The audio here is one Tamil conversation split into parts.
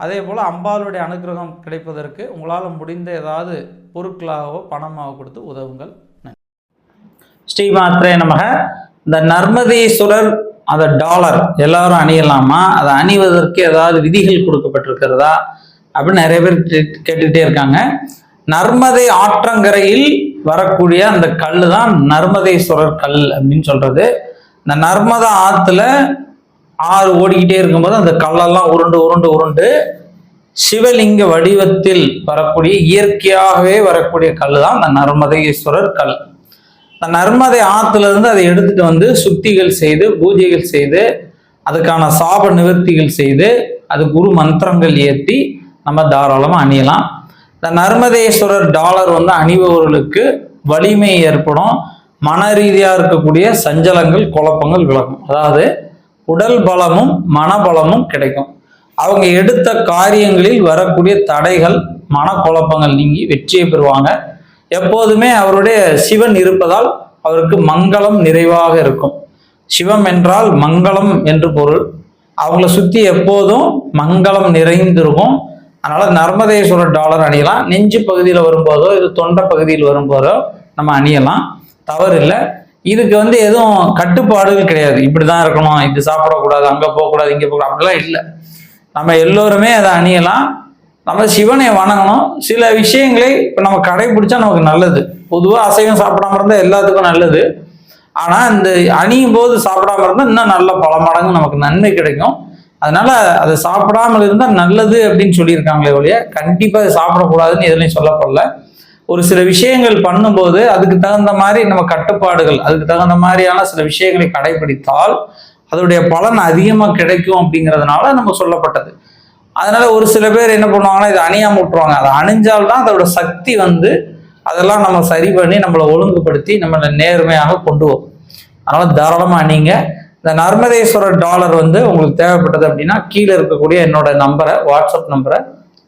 அதே போல் அம்பாளுடைய அனுகிரகம் கிடைப்பதற்கு உங்களால் முடிந்த ஏதாவது பொருட்களாகவோ பணமாகவோ கொடுத்து உதவுங்கள். ஸ்ரீ ஸ்ரீமாத்ரே நமக. இந்த நர்மதீஸ்வரர் அந்த டாலர் எல்லாரும் அணியலாமா? அதை அணிவதற்கு ஏதாவது விதிகள் கொடுக்கப்பட்டிருக்கிறதா? அப்படின்னு நிறைய பேர் கேட்டுக்கிட்டே இருக்காங்க. நர்மதை ஆற்றங்கரையில் வரக்கூடிய அந்த கல் தான் நர்மதேஸ்வரர் கல் அப்படின்னு சொல்றது. இந்த நர்மதா ஆற்றுல ஆறு ஓடிக்கிட்டே இருக்கும்போது அந்த கல்லெல்லாம் உருண்டு உருண்டு உருண்டு சிவலிங்க வடிவத்தில் வரக்கூடிய இயற்கையாகவே வரக்கூடிய கல் தான் அந்த நர்மதேஸ்வரர் கல். இந்த நர்மதை ஆத்துல இருந்து அதை எடுத்துட்டு வந்து சுத்திகள் செய்து பூஜைகள் செய்து அதுக்கான சாப நிவர்த்திகள் செய்து அது குரு மந்திரங்கள் ஏற்றி நம்ம தாராளமாக அணியலாம். இந்த நர்மதேஸ்வரர் டாலர் வந்து அணிபவர்களுக்கு வலிமை ஏற்படும். மன ரீதியாக இருக்கக்கூடிய சஞ்சலங்கள் குழப்பங்கள் விலகும். அதாவது உடல் பலமும் மனபலமும் கிடைக்கும். அவங்க எடுத்த காரியங்களில் வரக்கூடிய தடைகள் மனக்குழப்பங்கள் நீங்கி வெற்றியை பெறுவாங்க. எப்போதுமே அவருடைய சிவன் இருப்பதால் அவருக்கு மங்களம் நிறைவாக இருக்கும். சிவம் என்றால் மங்களம் என்று பொருள். அவங்கள சுற்றி எப்போதும் மங்களம் நிறைந்திருக்கும். அதனால் நர்மதேஸ்வரர் டாலர் அணியலாம். நெஞ்சு பகுதியில் வரும்போதோ இது தொண்டை பகுதியில் வரும்போதோ நம்ம அணியலாம். தவறு இல்லை இதுக்கு வந்து எதுவும் கட்டுப்பாடுகள் கிடையாது. இப்படி தான் இருக்கணும் இது சாப்பிடக்கூடாது அங்கே போகக்கூடாது இங்கே போகக்கூடாது அப்படிலாம் இல்லை. நம்ம எல்லோருமே அதை அணியலாம். நம்ம சிவனை வணங்கணும். சில விஷயங்களை இப்போ நம்ம கடைபிடிச்சா நமக்கு நல்லது. பொதுவாக அசைவம் சாப்பிடாம இருந்தால் எல்லாத்துக்கும் நல்லது. ஆனால் இந்த அணியும் போது சாப்பிடாம இருந்தால் இன்னும் நல்ல பல மடங்கு நமக்கு நன்மை கிடைக்கும். அதனால அதை சாப்பிடாமல் இருந்தால் நல்லது அப்படின்னு சொல்லியிருக்காங்களே ஒழிய கண்டிப்பாக அதை சாப்பிடக்கூடாதுன்னு எதுலையும் சொல்லப்படல. ஒரு சில விஷயங்கள் பண்ணும்போது அதுக்கு தகுந்த மாதிரி நம்ம கட்டுப்பாடுகள் அதுக்கு தகுந்த மாதிரியான சில விஷயங்களை கடைபிடித்தால் அதோடைய பலன் அதிகமாக கிடைக்கும் அப்படிங்கிறதுனால நம்ம சொல்லப்பட்டது. அதனால ஒரு சில பேர் என்ன பண்ணுவாங்கன்னா இதை அணியாம விட்டுருவாங்க. அதை அணிஞ்சால்தான் அதோட சக்தி வந்து அதெல்லாம் நம்ம சரி பண்ணி நம்மளை ஒழுங்குபடுத்தி நம்மளை நேர்மையாக கொண்டு வரும். அதனால தாராளமாக அணிங்க. இந்த நர்மதேஸ்வரர் டாலர் வந்து உங்களுக்கு தேவைப்பட்டது அப்படின்னா கீழே இருக்கக்கூடிய என்னோட நம்பரை வாட்ஸ்அப் நம்பரை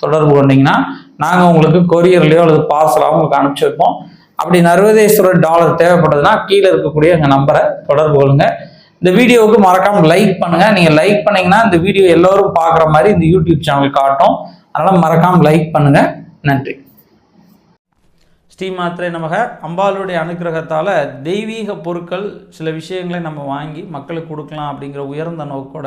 தொடர்பு கொண்டீங்கன்னா நாங்கள் உங்களுக்கு கொரியர்லையோ அல்லது பார்சலாக உங்களுக்கு அனுப்பிச்சி வைப்போம். அப்படி நர்வதேஸ்வரர் டாலர் தேவைப்பட்டதுன்னா கீழே இருக்கக்கூடிய எங்கள் நம்பரை தொடர்பு கொள்ளுங்க. இந்த வீடியோவுக்கு மறக்காம லைக் பண்ணுங்க. நீங்க லைக் பண்ணீங்கன்னா இந்த வீடியோ எல்லோரும் பார்க்குற மாதிரி இந்த யூடியூப் சேனல் காட்டும். அதனால மறக்காம லைக் பண்ணுங்க. நன்றி. ஸ்ரீ மாத்திரை நமக. அம்பாளுடைய அனுக்கிரகத்தால் தெய்வீக பொருட்கள் சில விஷயங்களை நம்ம வாங்கி மக்களுக்கு கொடுக்கலாம் அப்படிங்கிற உயர்ந்த நோக்கோட